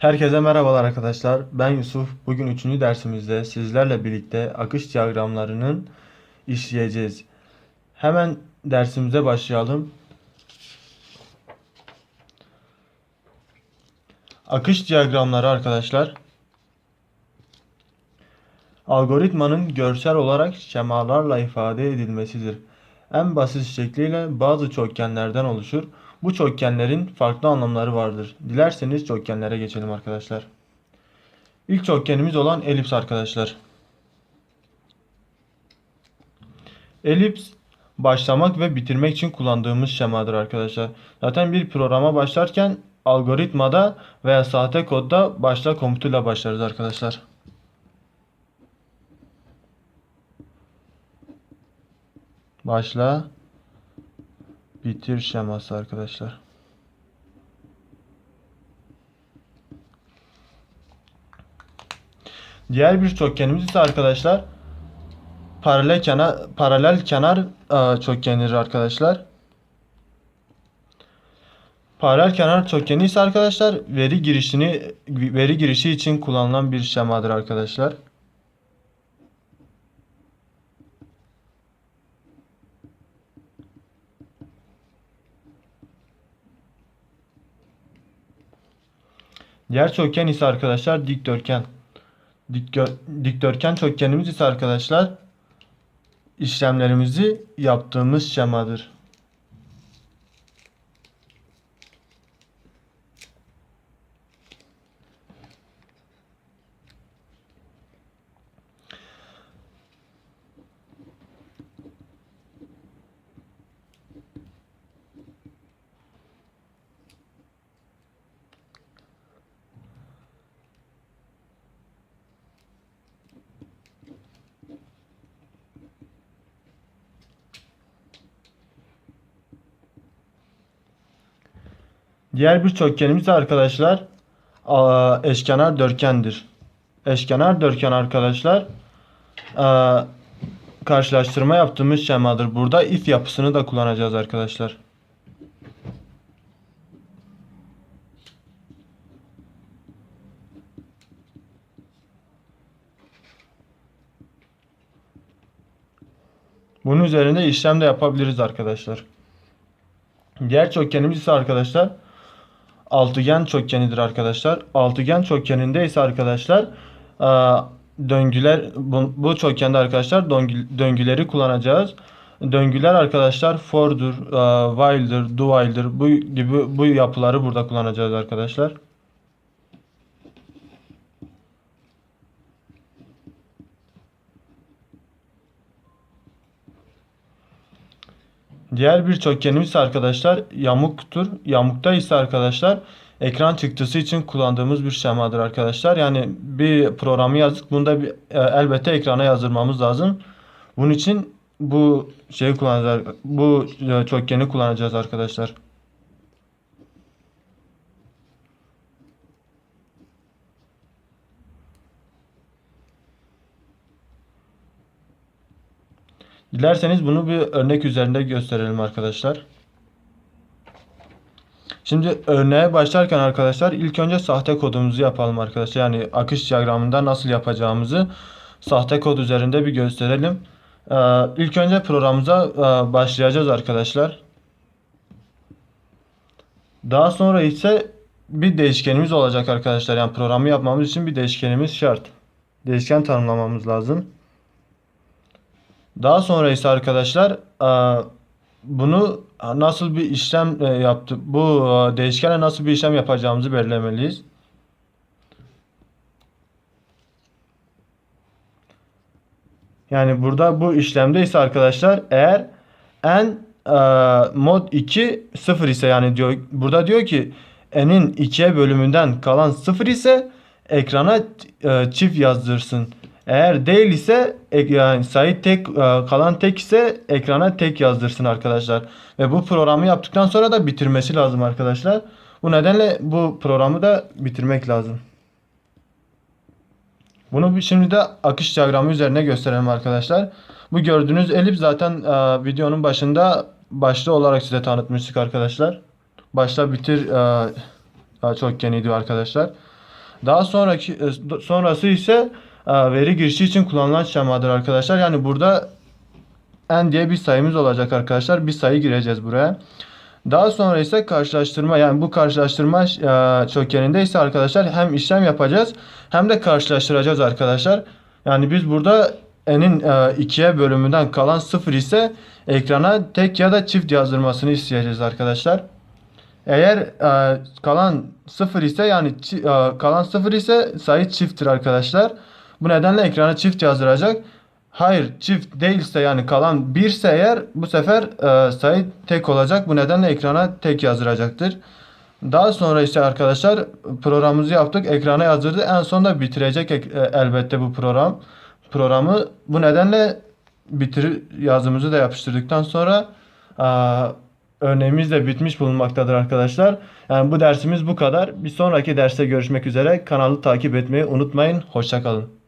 Herkese merhabalar arkadaşlar. Ben Yusuf. Bugün 3. dersimizde sizlerle birlikte akış diyagramlarının işleyeceğiz. Hemen dersimize başlayalım. Akış diyagramları arkadaşlar algoritmanın görsel olarak şemalarla ifade edilmesidir. En basit şekliyle bazı çokgenlerden oluşur. Bu çokgenlerin farklı anlamları vardır. Dilerseniz çokgenlere geçelim arkadaşlar. İlk çokgenimiz olan elips arkadaşlar. Elips başlamak ve bitirmek için kullandığımız şemadır arkadaşlar. Zaten bir programa başlarken algoritmada veya sahte kodda başla komutuyla başlarız arkadaşlar. Başla bitir şeması arkadaşlar. Diğer bir çokgenimiz ise arkadaşlar paralel kenar paralel kenar e, çokgenidir arkadaşlar. Paralel kenar çokgeni ise arkadaşlar veri girişini veri girişi için kullanılan bir şemadır arkadaşlar. Diğer çokgen ise arkadaşlar dikdörtgen. Dikdör, dikdörtgen çokgenimiz ise arkadaşlar işlemlerimizi yaptığımız şemadır. Diğer bir çokgenimiz arkadaşlar eşkenar dörtgendir. Eşkenar dörtgen arkadaşlar karşılaştırma yaptığımız şemadır. Burada if yapısını da kullanacağız arkadaşlar. Bunun üzerinde işlem de yapabiliriz arkadaşlar. Diğer çokgenimiz ise arkadaşlar altıgen çokgenidir arkadaşlar. Altıgen çokgeninde ise arkadaşlar aa, döngüler bu, bu çokgende arkadaşlar döngü, döngüleri kullanacağız. Döngüler arkadaşlar for'dur, aa, while'dır, do while'dır. Bu gibi bu yapıları burada kullanacağız arkadaşlar. Diğer bir çokgenimiz ise arkadaşlar yamuktur. Yamukta ise arkadaşlar ekran çıktısı için kullandığımız bir şemadır arkadaşlar. Yani bir programı yazdık. Bunda bir, e, elbette ekrana yazdırmamız lazım. Bunun için bu şeyi kullanacağız. Bu e, çokgeni kullanacağız arkadaşlar. Dilerseniz bunu bir örnek üzerinde gösterelim arkadaşlar. Şimdi örneğe başlarken arkadaşlar ilk önce sahte kodumuzu yapalım arkadaşlar. Yani akış diyagramında nasıl yapacağımızı sahte kod üzerinde bir gösterelim. Ee, ilk önce programımıza e, başlayacağız arkadaşlar. Daha sonra ise bir değişkenimiz olacak arkadaşlar. Yani programı yapmamız için bir değişkenimiz şart. Değişken tanımlamamız lazım. Daha sonra ise arkadaşlar e, bunu nasıl bir işlem e, yaptı bu e, değişkene nasıl bir işlem yapacağımızı belirlemeliyiz. Yani burada bu işlemde ise arkadaşlar eğer n mod 2 0 ise yani diyor burada diyor ki n'in 2'ye bölümünden kalan 0 ise ekrana çift yazdırsın. Eğer değil ise yani sayı tek e, kalan tek ise ekrana tek yazdırsın arkadaşlar. Ve bu programı yaptıktan sonra da bitirmesi lazım arkadaşlar. Bu nedenle bu programı da bitirmek lazım. Bunu şimdi de akış diyagramı üzerine gösterelim arkadaşlar. Bu gördüğünüz elip zaten e, videonun başında başlı olarak size tanıtmıştık arkadaşlar. Başla bitir e, çokgeniydi arkadaşlar. Daha sonraki e, sonrası ise veri girişi için kullanılan şemadır arkadaşlar. Yani burada n diye bir sayımız olacak arkadaşlar. Bir sayı gireceğiz buraya. Daha sonra ise karşılaştırma yani bu karşılaştırma e, kökeninde ise arkadaşlar hem işlem yapacağız hem de karşılaştıracağız arkadaşlar. Yani biz burada n'in e, ikiye bölümünden kalan sıfır ise ekrana tek ya da çift yazdırmasını isteyeceğiz arkadaşlar. Eğer e, kalan sıfır ise yani e, kalan sıfır ise sayı çifttir arkadaşlar. Bu nedenle ekrana çift yazdıracak. Hayır çift değilse yani kalan 1 ise eğer bu sefer e, sayı tek olacak. Bu nedenle ekrana tek yazdıracaktır. Daha sonra ise arkadaşlar programımızı yaptık. Ekrana yazdırdı. En sonunda bitirecek ek- e, elbette bu program. Programı bu nedenle bitir yazımızı da yapıştırdıktan sonra e, örneğimiz de bitmiş bulunmaktadır arkadaşlar. Yani bu dersimiz bu kadar. Bir sonraki derste görüşmek üzere. Kanalı takip etmeyi unutmayın. Hoşçakalın.